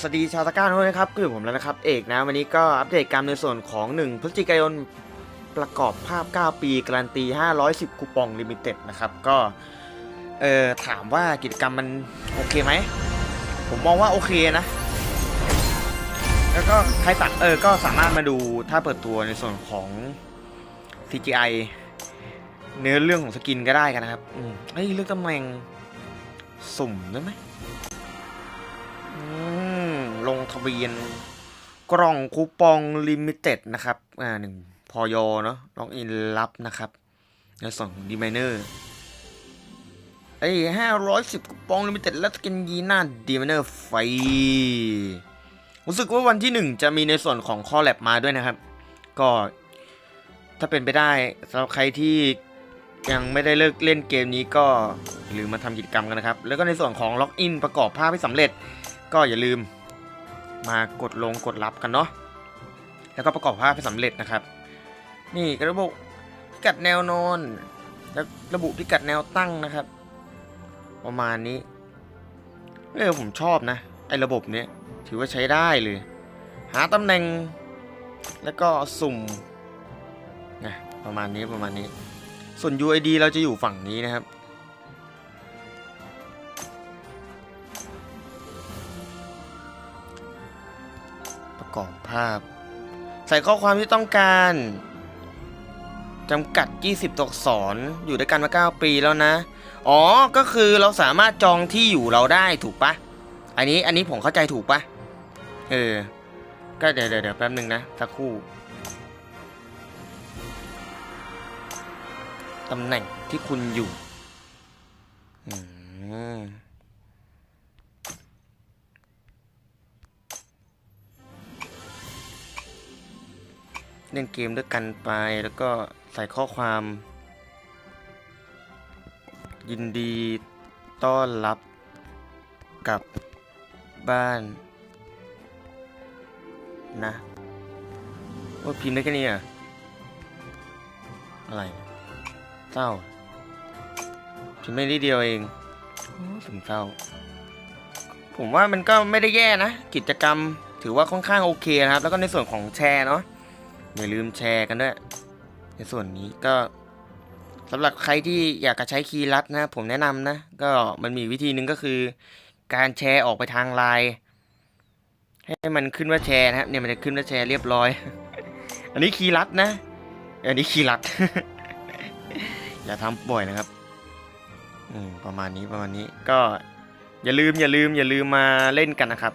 สวัสดีชาวตะกร้าด้วยนะครับก็อยู่ผมแล้วนะครับ เอกนะ วันนี้ก็อัปเดตการในส่วนของ 1 พฤศจิกายนประกอบภาพ 9 ปี การันตี 510 คูปองลิมิเต็ดนะครับ ก็เออถามว่ากิจกรรมมันโอเคไหม ผมมองว่าโอเคนะ แล้วก็ใครตัดเออ ก็สามารถมาดูถ้าเปิดตัวในส่วนของ CGI เนื้อเรื่องของสกินก็ได้กันนะครับ อืมเฮ้ยเลือกตำแหน่งสุ่มได้ไหมอืม ลงทะเบียน กล่องคูปองลิมิเต็ดนะครับ อ่าหนึ่งพอยเนาะล็อกอินรับนะครับในส่วนของดีไมเนอร์ไอ้ห้าร้อยสิบคูปองลิมิเต็ดแล้วสกินยีน่าดีไมเนอร์ไฟรู้สึกว่าวันที่หนึ่งจะมีในส่วนของคอแลบมาด้วยนะครับ ก็ถ้าเป็นไปได้สำหรับใครที่ยังไม่ได้เลิกเล่นเกมนี้ก็อย่าลืมมาทำกิจกรรมกันนะครับ แล้วก็ในส่วนของล็อกอินประกอบภาพให้สำเร็จ ก็อย่าลืม มากดลงกดรับกันเนาะแล้วก็ประกอบภาพให้สำเร็จนะครับ นี่กระบุพิกัดแนวนอน แล้วระบุพิกัดแนวตั้งนะครับ ประมาณนี้เออผมชอบนะไอ้ระบบเนี้ยถือว่าใช้ได้เลย หาตำแหน่ง แล้วก็สุ่มนะประมาณนี้ประมาณนี้ ส่วน UID เราจะอยู่ฝั่งนี้นะครับ ปรอบภาพ ใส่ข้อความที่ต้องการจำกัด 20 ตัวอักษรอยู่ด้วยกันมา 9 ปีแล้วนะ อ๋อ ก็คือเราสามารถจองที่อยู่เราได้ถูกปะ อันนี้ อันนี้ผมเข้าใจถูกปะ เออ ก็เดี๋ยวเดี๋ยวเดี๋ยวแป๊บนึงนะ สักครู่ตำแหน่งที่คุณอยู่ อืม เล่นเกมด้วยกันไปแล้วก็ใส่ข้อความ ยินดีต้อนรับกลับบ้านนะว่าพิมพ์ได้แค่นี้อะอะไรเศร้าพิมพ์ไม่ได้เดียวเองโอ้ถึงเศร้า ผมว่ามันก็ไม่ได้แย่นะ กิจกรรมถือว่าค่อนข้างโอเคนะครับ แล้วก็ในส่วนของแชร์เนาะ อย่าลืมแชร์กันด้วยในส่วนนี้ก็สำหรับใครที่อยากจะใช้คีย์ลัดนะ ผมแนะนำนะ ก็มันมีวิธีหนึ่งก็คือ การแชร์ออกไปทางไลน์ให้มันขึ้นว่าแชร์นะครับเนี่ยมันจะขึ้นว่าแชร์เรียบร้อย อันนี้คีย์ลัดนะ อันนี้คีย์ลัด อย่าทำบ่อยนะครับ อืมประมาณนี้ประมาณนี้ก็อย่าลืมอย่าลืมอย่าลืมมาเล่นกันนะครับ